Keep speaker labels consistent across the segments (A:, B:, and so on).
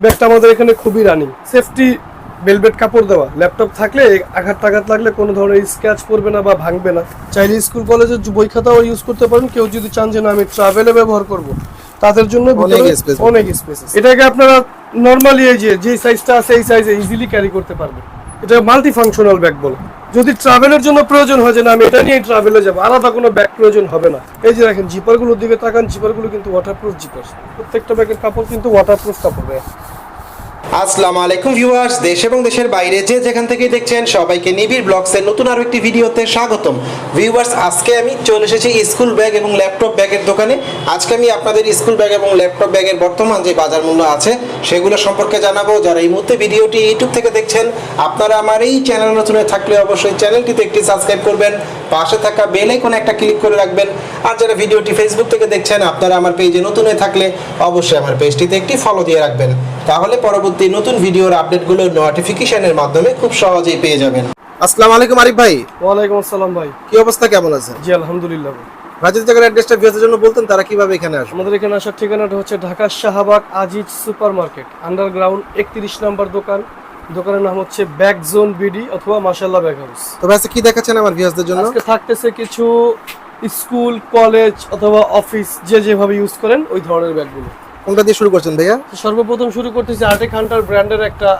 A: ব্যাগটা আমাদের এখানে খুবই রানিং সেফটি বেলভেট কাপড় দেওয়া। ল্যাপটপ থাকলে আঘাত টাঘাত লাগলে কোনো ধরনের স্ক্র্যাচ পড়বে না বা ভাঙবে না। চাইলে স্কুল কলেজের বই খাতাও ইউজ করতে পারেন। কেউ যদি চান যে না আমি ট্রাভেলে ব্যবহার করব তাদের জন্য
B: অনেক
A: অনেক স্পেস এটাকে আপনারা নর্মালি এই যে যে সাইজটা আছে এই সাইজে ইজিলি ক্যারি করতে পারবেন। এটা মাল্টি ফাংশনাল ব্যাগ বলে। যদি ট্রাভেলের জন্য প্রয়োজন হয় যে না, আমি এটা নিয়ে ট্রাভেলে যাব, আলাদা কোনো ব্যাগ প্রয়োজন হবে না এই যে দেখেন জিপারগুলোর দিকে তাকান জিপারগুলো কিন্তু ওয়াটারপ্রুফ জিপার প্রত্যেকটা ব্যাগের কাপড় কিন্তু ওয়াটারপ্রুফ কাপড়।
B: আসসালামু আলাইকুম ভিউয়ার্স, দেশ এবং দেশের বাইরে যে যেখান থেকে দেখছেন, সবাইকে নিবিড় ব্লগসের নতুন আরও একটি ভিডিওতে স্বাগতম। ভিউয়ার্স, আজকে আমি চলে এসেছি স্কুল ব্যাগ এবং ল্যাপটপ ব্যাগের দোকানে। আজকে আমি আপনাদের স্কুল ব্যাগ এবং ল্যাপটপ ব্যাগের বর্তমান যে বাজার মূল্য আছে, সেগুলো সম্পর্কে জানাব। যারা এই মুহূর্তে ভিডিওটি ইউটিউব থেকে দেখছেন, আপনারা আমার এই চ্যানেল নতুন থাকলে অবশ্যই চ্যানেলটিতে একটি সাবস্ক্রাইব করবেন, পাশে থাকা বেল আইকনে একটা ক্লিক করে রাখবেন। আর যারা ভিডিওটি ফেসবুক থেকে দেখছেন, আপনারা আমার পেজে নতুন হয়ে থাকলে অবশ্যই আমার পেজটিতে একটি ফলো দিয়ে রাখবেন। তাহলে পরবর্তী নতুন ভিডিওর আপডেটগুলো নোটিফিকেশনের মাধ্যমে খুব সহজেই পেয়ে যাবেন। আসসালামু আলাইকুম আরিফ ভাই।
A: ওয়ালাইকুম আসসালাম ভাই।
B: কি অবস্থা কেমন আছে
A: জি আলহামদুলিল্লাহ
B: যদি জায়গার অ্যাড্রেসটা ভিউয়ারদের জন্য বলতেন তারা কীভাবে এখানে আসবে?
A: আমাদের এখানে আসার ঠিকানাটা হচ্ছে Dhaka Shahbag Aziz super market underground একত্রিশ নম্বর দোকান। দোকানের নাম হচ্ছে ব্যাগ জোন বিডি অথবা মাসাল্লাহ ব্যাগ হাউস।
B: তো ভাই আজকে কি দেখাচ্ছেন আমার ভিউয়ারদের জন্য?
A: আজকে থাকতেছে কিছু স্কুল কলেজ অথবা অফিস যে যেভাবে ইউজ করেন ওই ধরনের ব্যাগগুলো।
B: কোনটা দিয়ে শুরু করছেন ভাইয়া?
A: সর্বপ্রথম শুরু করতেছি আর্টেক হান্টার ব্র্যান্ডের একটা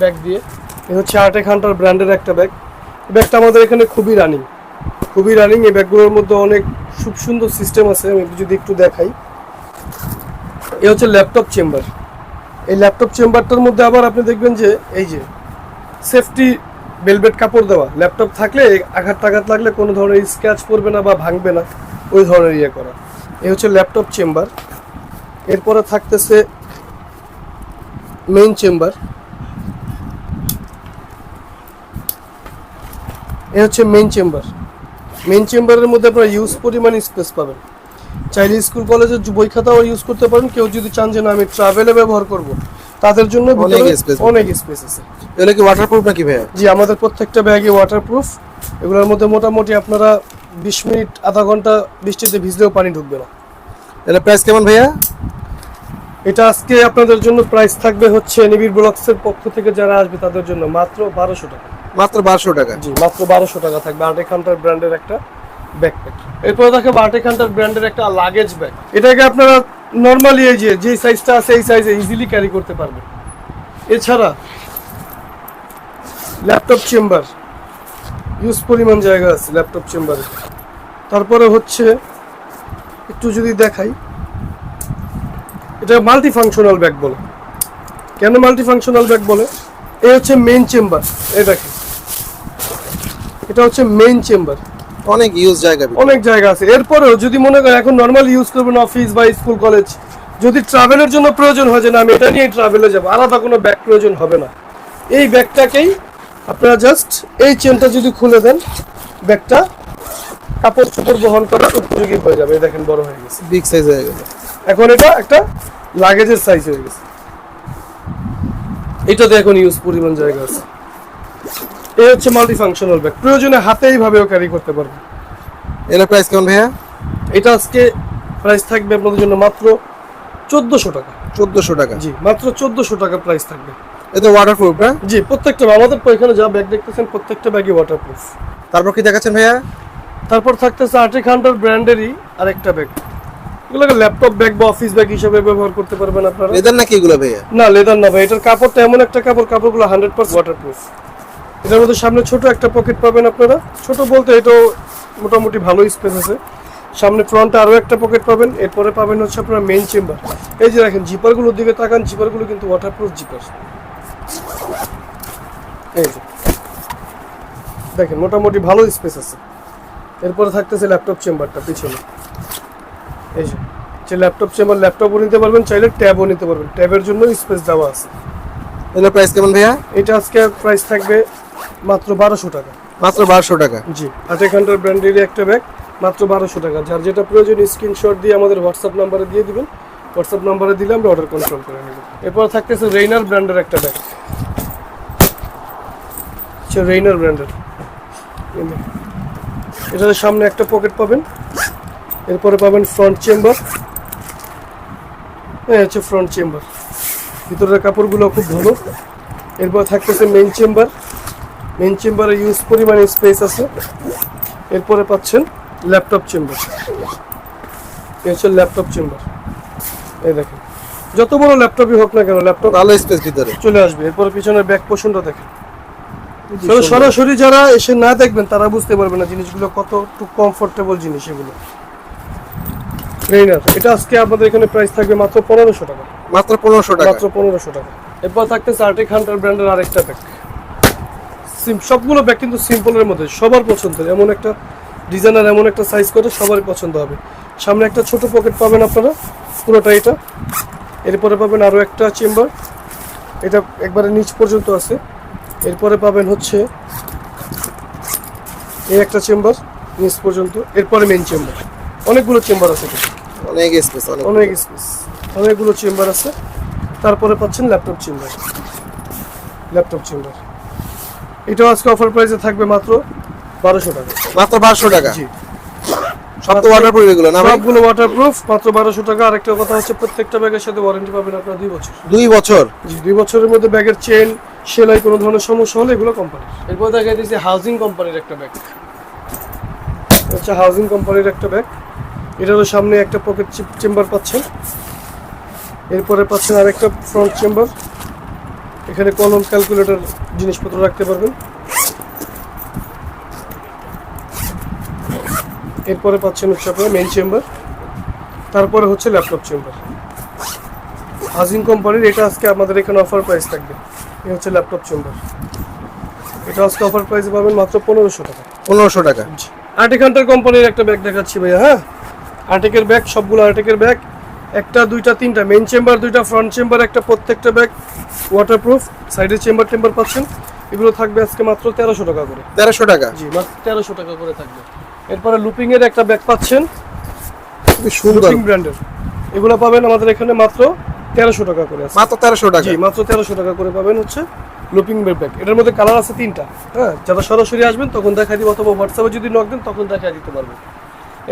A: ব্যাগ দিয়ে। এ হচ্ছে আর্টেক হান্টার ব্র্যান্ডের একটা ব্যাগ। ব্যাগটা আমাদের এখানে খুবই রানিং। খুবই রানিং। এই ব্যাগগুলোর মধ্যে অনেক খুব সুন্দর সিস্টেম আছে, আমি যদি একটু দেখাই। এ হচ্ছে ল্যাপটপ চেম্বার। এই ল্যাপটপ চেম্বারটার মধ্যে আবার আপনি দেখবেন যে, এই যে, সেফটি বেলভেট কাপড় দেওয়া। ল্যাপটপ থাকলে আঘাত টাঘাত লাগলে কোনো ধরনের স্ক্র্যাচ পড়বে না বা ভাঙবে না, ওই ধরনের ইয়ে করা। এ হচ্ছে ল্যাপটপ চেম্বার। এরপরে থাকতেছে মেইন চেম্বার এ হচ্ছে মেইন চেম্বার মেইন চেম্বারের মধ্যে আপনারা ইউজ পরিমাণ স্পেস পাবেন। চাইলে স্কুল কলেজের বই খাতাও ইউজ করতে পারেন। কেউ যদি চান যে না আমি ট্রাভেলে ব্যবহার করব তাদের জন্য
B: অনেক
A: ভিতরে অনেক স্পেস আছে।
B: এগুলো কি ওয়াটারপ্রুফ নাকি ভাইয়া?
A: জি আমাদের প্রত্যেকটা ব্যাগে ওয়াটারপ্রুফ এগুলোর মধ্যে মোটামুটি আপনারা বিশ মিনিট আধা ঘণ্টা বৃষ্টিতে ভিজলেও পানি ঢুকবে না।
B: এটা প্রাইস কেমন ভাইয়া?
A: এটা আজকে আপনাদের জন্য প্রাইস থাকবে হচ্ছে নিবিড় ব্লগসের পক্ষ থেকে যারা আসবে তাদের জন্য মাত্র বারোশো টাকা।
B: মাত্র বারোশো টাকা।
A: জি মাত্র বারোশো টাকা থাকবে। আর্টেক হান্টার ব্র্যান্ডের একটা ব্যাকপ্যাক এরপরে দেখাবো আর্টেক হান্টার ব্র্যান্ডের একটা লাগেজ ব্যাগ এটাকে আপনারা নর্মালি এই যে যে সাইজটা আছে এই সাইজে ইজিলি ক্যারি করতে পারবেন। এছাড়া ল্যাপটপ চেম্বার ইউজ পরিমাণ জায়গা আছে ল্যাপটপ চেম্বারে তারপরে হচ্ছে একটু যদি দেখাই। এটা মাল্টি ফাংশনাল ব্যাগ বলে। কেন মাল্টি ফাংশনাল ব্যাগ বলে? এই হচ্ছে মেইন চেম্বার এই দেখেন। এটা হচ্ছে মেইন চেম্বার
B: অনেক ইউজ জায়গা
A: অনেক জায়গা আছে। এরপরেও যদি মনে করেন এখন নর্মাল ইউজ করবেন অফিস বা স্কুল কলেজ যদি ট্রাভেলের জন্য প্রয়োজন হয় যে না আমি এটা নিয়ে ট্রাভেলে যাব আলাদা কোনো ব্যাগ প্রয়োজন হবে না। এই ব্যাগটাকেই আপনারা জাস্ট এই চেনটা যদি খুলে দেন ব্যাগটা কাপড় চোপড় বহন করার উপযোগী হয়ে যাবে। এই দেখেন বড় হয়ে গেছে।
B: বিগ সাইজ হয়ে গেছে।
A: এখন এটা একটা লাগেজের সাইজ হয়ে গেছে। এটাতে এখন ইউজ পরিমাণ জায়গা আছে। এই হচ্ছে মাল্টি ফাংশনাল ব্যাগ প্রয়োজনে হাতে এইভাবেও ক্যারি করতে পারবে।
B: এটা প্রাইস কেমন ভাইয়া?
A: এটা আজকে প্রাইস থাকবে আপনাদের জন্য মাত্র চোদ্দশো টাকা।
B: চোদ্দোশো টাকা।
A: জি মাত্র চোদ্দশো টাকা প্রাইস থাকবে।
B: এটা ওয়াটারপ্রুফ না
A: জি প্রত্যেকটা আমাদের এখানে যা ব্যাগ দেখতেছেন প্রত্যেকটা ব্যাগই ওয়াটারপ্রুফ
B: তারপর কি দেখাচ্ছেন ভাইয়া?
A: তারপর থাকতেছে আর্টিক হান্টার ব্র্যান্ডেরই আরেকটা ব্যাগ এগুলোকে ল্যাপটপ ব্যাগ বা অফিস ব্যাগ হিসেবে ব্যবহার করতে পারবেন আপনারা।
B: লেদার নাকি এগুলো ভাইয়া?
A: না লেদার না ভাই এটার কাপড়টা এমন একটা কাপড় কাপড়গুলো হান্ড্রেড পার্সেন্ট ওয়াটারপ্রুফ এটার মধ্যে সামনে ছোট একটা পকেট পাবেন আপনারা। ছোট বলতে এটাও মোটামুটি ভালো স্পেস আছে। সামনে ফ্রন্টে আরও একটা পকেট পাবেন। এরপরে পাবেন হচ্ছে আপনার মেইন চেম্বার এই যে দেখেন জিপারগুলোর দিকে তাকান জিপারগুলো কিন্তু ওয়াটারপ্রুফ জিপার এই যে। দেখেন মোটামুটি ভালো স্পেস আছে। এরপরে থাকতেছে ল্যাপটপ চেম্বারটা পিছনে। এই যে ল্যাপটপ চেম্বার ল্যাপটপও নিতে পারবেন চাইলে ট্যাবও নিতে পারবেন। ট্যাবের জন্য স্পেস দেওয়া আছে।
B: এটা প্রাইস কেমন ভাইয়া?
A: এটা আজকে প্রাইস থাকবে মাত্র বারোশো টাকা।
B: মাত্র বারোশো টাকা?
A: জি আটেক হান্ড্রেড ব্র্যান্ডেরই একটা ব্যাগ মাত্র বারোশো টাকা। যার যেটা প্রয়োজন স্ক্রিনশট দিয়ে আমাদের হোয়াটসঅ্যাপ নাম্বারে দিয়ে দিবেন। হোয়াটসঅ্যাপ নাম্বারে দিলে আমরা অর্ডার কনফার্ম করে নেব। এরপর থাকতেছে রেইনার ব্র্যান্ডের একটা ব্যাগ রেইনার ব্র্যান্ডের এটার সামনে একটা পকেট পাবেন। এরপরে পাবেন ফ্রন্ট চেম্বার এই হচ্ছে ফ্রন্ট চেম্বার ভিতরের কাপড়গুলো খুব ভালো। এরপর থাকতেছে মেইন চেম্বার মেইন চেম্বারে ইউজ পরিমাণে স্পেস আছে। এরপরে পাচ্ছেন ল্যাপটপ চেম্বার এই হচ্ছে ল্যাপটপ চেম্বার এই দেখেন। যত বড় ল্যাপটপই হোক না কেন ল্যাপটপ
B: ভালো স্পেস ভিতরে।
A: চলে আসবে। এরপরে পিছনের ব্যাক পোর্শনটা দেখেন। সরাসরি যারা এসে না দেখবেন তারা বুঝতে পারবে না জিনিসগুলো কতটুকু কমফোর্টেবল জিনিস এগুলো। ট্রেনার এটা আজকে আমাদের এখানে প্রাইস থাকবে মাত্র পনেরোশো টাকা।
B: মাত্র পনেরোশো টাকা।
A: মাত্র পনেরোশো টাকা। এরপর থাকতেছে আর্টিক হান্টার ব্র্যান্ডের আরেকটা ব্যাগ সবগুলো ব্যাগ কিন্তু সিম্পলের মধ্যে সবার পছন্দের। এমন একটা ডিজাইনার এমন একটা সাইজ করে সবারই পছন্দ হবে। সামনে একটা ছোট পকেট পাবেন আপনারা পুরোটা এটা। এরপরে পাবেন আরও একটা চেম্বার এটা একবারে নিচ পর্যন্ত আছে। এরপরে পাবেন হচ্ছে এই একটা চেম্বার নিচ পর্যন্ত। এরপরে মেন চেম্বার অনেকগুলো চেম্বার আছে।
B: অনেক স্পেস অনেক
A: স্পেস অনেকগুলো চেম্বার আছে। তারপরে পাচ্ছেন ল্যাপটপ চেম্বার ল্যাপটপ চেম্বার এটাও আজকে অফার প্রাইসে থাকবে মাত্র বারোশো টাকা।
B: মাত্র বারোশো টাকা?
A: জি।
B: সব তো ওয়াটারপ্রুফ এগুলো না
A: সবগুলো ওয়াটারপ্রুফ মাত্র বারোশো টাকা। আরেকটা কথা হচ্ছে প্রত্যেকটা ব্যাগের সাথে ওয়ারেন্টি পাবেন আপনারা দুই বছর।
B: দুই বছর?
A: জি দুই বছরের মধ্যে ব্যাগের চেন সেলাই কোনো ধরনের সমস্যা হলে এগুলো কোম্পানির এরপর দেখা দিয়েছে হাউজিং কোম্পানির একটা ব্যাগ হচ্ছে হাউজিং কোম্পানির একটা ব্যাগ এটারও সামনে একটা পকেট চেম্বার পাচ্ছেন। এরপরে পাচ্ছেন আরেকটা ফ্রন্ট চেম্বার এখানে কলম ক্যালকুলেটর জিনিসপত্র রাখতে পারবেন। এরপরে পাচ্ছেন হচ্ছে আপনার মেন চেম্বার তারপরে হচ্ছে ল্যাপটপ চেম্বার হাজিং কোম্পানির এটা আজকে আমাদের এখানে অফার প্রাইস থাকবে। এই হচ্ছে ল্যাপটপ চেম্বার এটা আজকে অফার প্রাইসে পাবেন মাত্র পনেরোশো টাকা।
B: পনেরোশো টাকা।
A: আট হান্টার কোম্পানির একটা ব্যাগ দেখাচ্ছি ভাইয়া হ্যাঁ? আর্টিকের ব্যাগ সবগুলো আর্টিকের ব্যাগ একটা দুইটা তিনটা মেন চেম্বার দুইটা ফ্রন্ট চেম্বার একটা প্রত্যেকটা ব্যাগ ওয়াটারপ্রুফ সাইডের চেম্বার টেম্বার পাচ্ছেন। এগুলো থাকবে আজকে মাত্র তেরোশো টাকা করে।
B: তেরোশো টাকা?
A: জি মাত্র তেরোশো টাকা করে থাকবে। এরপরে লুপিং এর একটা ব্যাগ পাচ্ছেন। লুপিং ব্র্যান্ডের এগুলো পাবেন আমাদের এখানে মাত্র তেরোশো টাকা করে
B: মাত্র তেরোশো টাকা।
A: জি মাত্র তেরোশো টাকা করে পাবেন হচ্ছে লুপিং ব্যাগ এটার মধ্যে কালার আছে তিনটা। হ্যাঁ যারা সরাসরি আসবেন তখন দেখা দিব অথবা হোয়াটসঅ্যাপে যদি নক দেন তখন দেখা দিতে পারবেন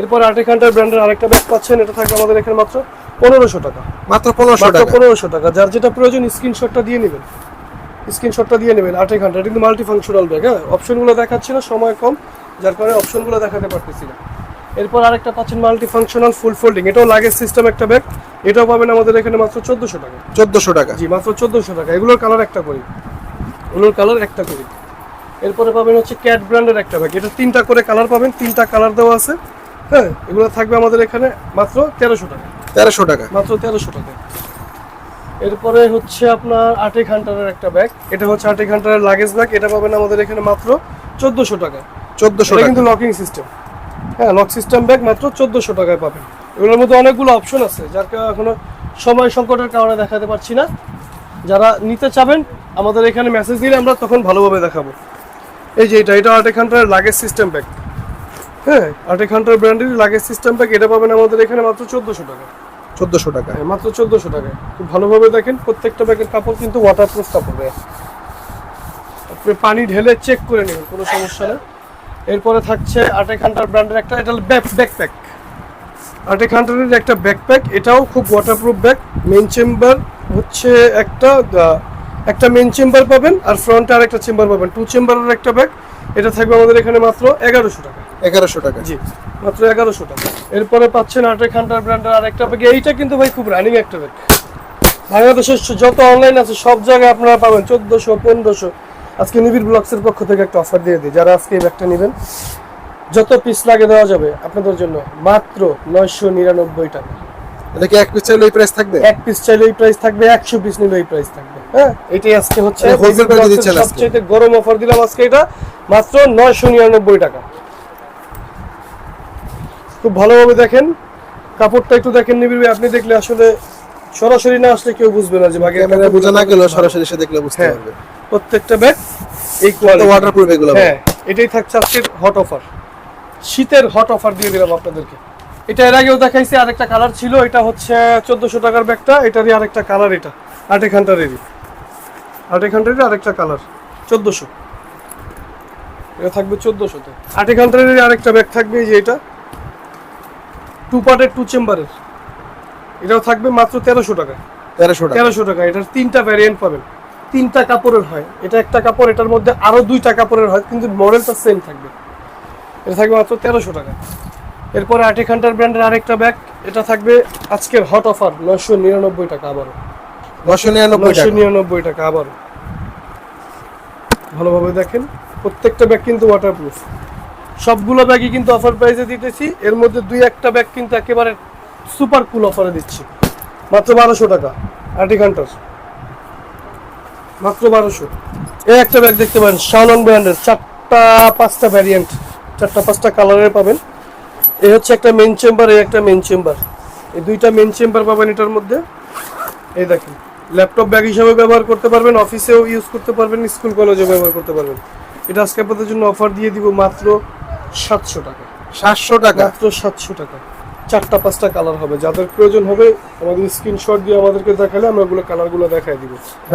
A: এরপর আর্টিক হান্টার ব্র্যান্ডের আরেকটা ব্যাগ পাচ্ছেন এটা থাকবে আমাদের এখানে মাত্র পনেরোশো টাকা।
B: মাত্র পনেরোশো টাকা।
A: পনেরোশো টাকা। যার যেটা প্রয়োজন স্ক্রিনশটটা দিয়ে নেবেন। স্ক্রিনশটটা দিয়ে নেবেন আর্টিক হান্টার কিন্তু মাল্টি ফাংশনাল ব্যাগ হ্যাঁ? অপশনগুলো দেখাচ্ছি না সময় কম যার কারণে অপশনগুলো দেখাতে পারতেছি না। এরপর আরেকটা পাচ্ছেন মাল্টি ফাংশনাল ফুল ফোল্ডিং এটাও লাগেজ সিস্টেম একটা ব্যাগ। এটাও পাবেন আমাদের এখানে মাত্র চোদ্দোশো টাকা।
B: চোদ্দোশো টাকা।
A: জি মাত্র চোদ্দোশো টাকা। এগুলোর কালার একটা করি। এগুলোর কালার একটা করি। এরপরে পাবেন হচ্ছে ক্যাট ব্র্যান্ডের একটা ব্যাগ। এটা তিনটা করে কালার পাবেন তিনটা কালার দেওয়া আছে। হ্যাঁ এগুলো থাকবে আমাদের এখানে মাত্র তেরোশো টাকা।
B: তেরোশো টাকা।
A: মাত্র তেরোশো টাকা। এরপরে হচ্ছে আপনার আটেক হান্টারের একটা ব্যাগ এটা হচ্ছে আটেক হান্টারের লাগেজ ব্যাগ এটা পাবেন আমাদের এখানে মাত্র চোদ্দোশো টাকা।
B: চোদ্দোশো টাকা
A: কিন্তু লকিং সিস্টেম হ্যাঁ লক সিস্টেম ব্যাগ মাত্র চোদ্দোশো টাকায় পাবেন। এগুলোর মধ্যে অনেকগুলো অপশন আছে যার কারণে এখনও সময় সংকটের কারণে দেখাতে পারছি না। যারা নিতে চাবেন আমাদের এখানে মেসেজ দিলে আমরা তখন ভালোভাবে দেখাবো। এই যে এটা এটা আর্টেক হান্টারের লাগেজ সিস্টেম ব্যাগ হ্যাঁ ব্র্যান্ডের লাগেজ সিস্টেম ব্যাগ এটা পাবেন আমাদের এখানে মাত্র চোদ্দোশো টাকা।
B: চোদ্দোশো টাকা।
A: হ্যাঁ, মাত্র চোদ্দোশো টাকায় খুব ভালোভাবে দেখেন প্রত্যেকটা ব্যাগের কাপড় কিন্তু ওয়াটারপ্রুফ কাপড় আপনি পানি ঢেলে চেক করে নেবেন কোনো সমস্যা নেই। এরপরে থাকছে আটেক হান্টার ব্র্যান্ডের একটা এটা ব্যাকপ্যাক আটেক হান্টারের একটা ব্যাকপ্যাক এটাও খুব ওয়াটারপ্রুফ ব্যাগ মেন চেম্বার হচ্ছে একটা একটা মেন চেম্বার পাবেন আর ফ্রন্টে আর একটা চেম্বার পাবেন। টু চেম্বারের একটা ব্যাগ এটা থাকবে আমাদের এখানে মাত্র এগারোশো টাকা।
B: এগারোশো টাকা।
A: জি মাত্র এগারোশো টাকা। এরপরে পাচ্ছেন ব্র্যান্ডের আরেকটা ব্যাগ এইটা কিন্তু ভাই খুব রানিং একটা ব্যাগ বাংলাদেশের যত অনলাইন আছে সব জায়গায় আপনারা পাবেন চোদ্দোশো পনেরোশো। আজকে নিবিড় ব্লগসের পক্ষ থেকে একটা অফার দিয়ে দিই। যারা আজকে এই ব্যাগটা নেবেন যত পিস লাগে দেওয়া যাবে আপনাদের জন্য মাত্র নয়শো নিরানব্বই টাকা।
B: এটা কি এক পিস চাইলে ওই প্রাইস থাকবে?
A: এক পিস চাইলে এই প্রাইস থাকবে একশো পিস নিলে এই প্রাইস থাকবে। হ্যাঁ? এটাই আজকে হচ্ছে। সবচেয়ে গরম অফার দিলাম আজকে এটা মাত্র নয়শো নিরানব্বই টাকা। খুব ভালোভাবে দেখেন। কাপড়টা একটু দেখেন নিবিড় ভাই, আপনি দেখলে আসলে সরাসরি না আসলে কেউ বুঝবে না যে ভাগে
B: ক্যামেরা বোঝা না গেলেও সরাসরি এসে দেখলে বুঝতে
A: হ্যাঁ।
B: পারবে।
A: প্রত্যেকটা ব্যাগ এই কোয়ালিটি
B: ওয়াটারপ্রুফ এগুলো
A: হ্যাঁ এটাই থাকছে আজকের হট অফার শীতের হট অফার দিয়ে দিলাম আপনাদেরকে। এটা এর আগেও দেখাইছি আরেকটা কালার ছিল এটা হচ্ছে চোদ্দশো টাকার ব্যাগটা এটারই আরেকটা কালার এটা আটেক হান্টারেরই আটেক হান্টারেরই আরেকটা কালার চোদ্দশো। এটা থাকবে চোদ্দশোতে। আটেক হান্টারেরই আরেকটা ব্যাগ থাকবে এই যে এটা। টু পার্টের টু চেম্বারের এটাও থাকবে মাত্র তেরোশো টাকা।
C: তেরোশো
A: তেরোশো টাকা। এটার তিনটা ভ্যারিয়েন্ট পাবেন। তিনটা কাপড়ের হয়। এটা একটা কাপড় এটার মধ্যে আরও দুইটা কাপড়ের হয় কিন্তু মডেলটা সেম থাকবে। এটা থাকবে মাত্র তেরোশো টাকা। এরপরে আর্টিক হান্টার ব্র্যান্ডের আরেকটা ব্যাগ এটা থাকবে আজকের হট অফার নয়শো নিরানব্বই টাকা আবারও।
C: নশো নিরানব্বই
A: নয়শো নিরানব্বই টাকা আবারও। ভালোভাবে দেখেন প্রত্যেকটা ব্যাগ কিন্তু ওয়াটারপ্রুফ সবগুলো ব্যাগই কিন্তু অফার প্রাইসে দিতেছি। এর মধ্যে দুই একটা ব্যাগ কিন্তু একেবারে সুপার কুল অফারে দিচ্ছি। মাত্র বারোশো টাকা আর্টিক হান্টার মাত্র বারোশো। এই একটা ব্যাগ দেখতে পারেন শাওনন ব্র্যান্ডের চারটা, পাঁচটা ভ্যারিয়েন্ট চারটা, পাঁচটা কালারের পাবেন। এই হচ্ছে একটা মেন চেম্বার এই একটা মেন চেম্বার এই দুইটা মেন চেম্বার পাবেন এটার মধ্যে। এই দেখেন ল্যাপটপ ব্যাগ হিসাবে ব্যবহার করতে পারবেন অফিসেও ইউজ করতে পারবেন স্কুল কলেজেও ব্যবহার করতে পারবেন। এটা আজকে আপনাদের জন্য অফার দিয়ে দিব মাত্র সাতশো টাকা।
C: সাতশো টাকা?
A: মাত্র সাতশো টাকা। চারটা পাঁচটা কালার হবে। যাদের প্রয়োজন হবে আমাদের স্ক্রিনশট দিয়ে আমাদেরকে দেখালে আমরা ওগুলো কালারগুলো দেখাই দিব।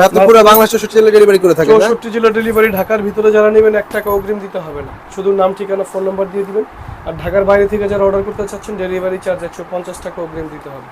C: আপনি পুরো বাংলাদেশ চৌষট্টি জেলা ডেলিভারি করে থাকেন
A: চৌষট্টি জেলা ডেলিভারি ঢাকার ভিতরে যারা নেবেন এক টাকা অগ্রিম দিতে হবে না। শুধু নাম ঠিকানা ফোন নাম্বার দিয়ে দিবেন। আর ঢাকার বাইরে থেকে যারা অর্ডার করতে চাচ্ছেন ডেলিভারি চার্জ একশো পঞ্চাশ টাকা অগ্রিম দিতে হবে।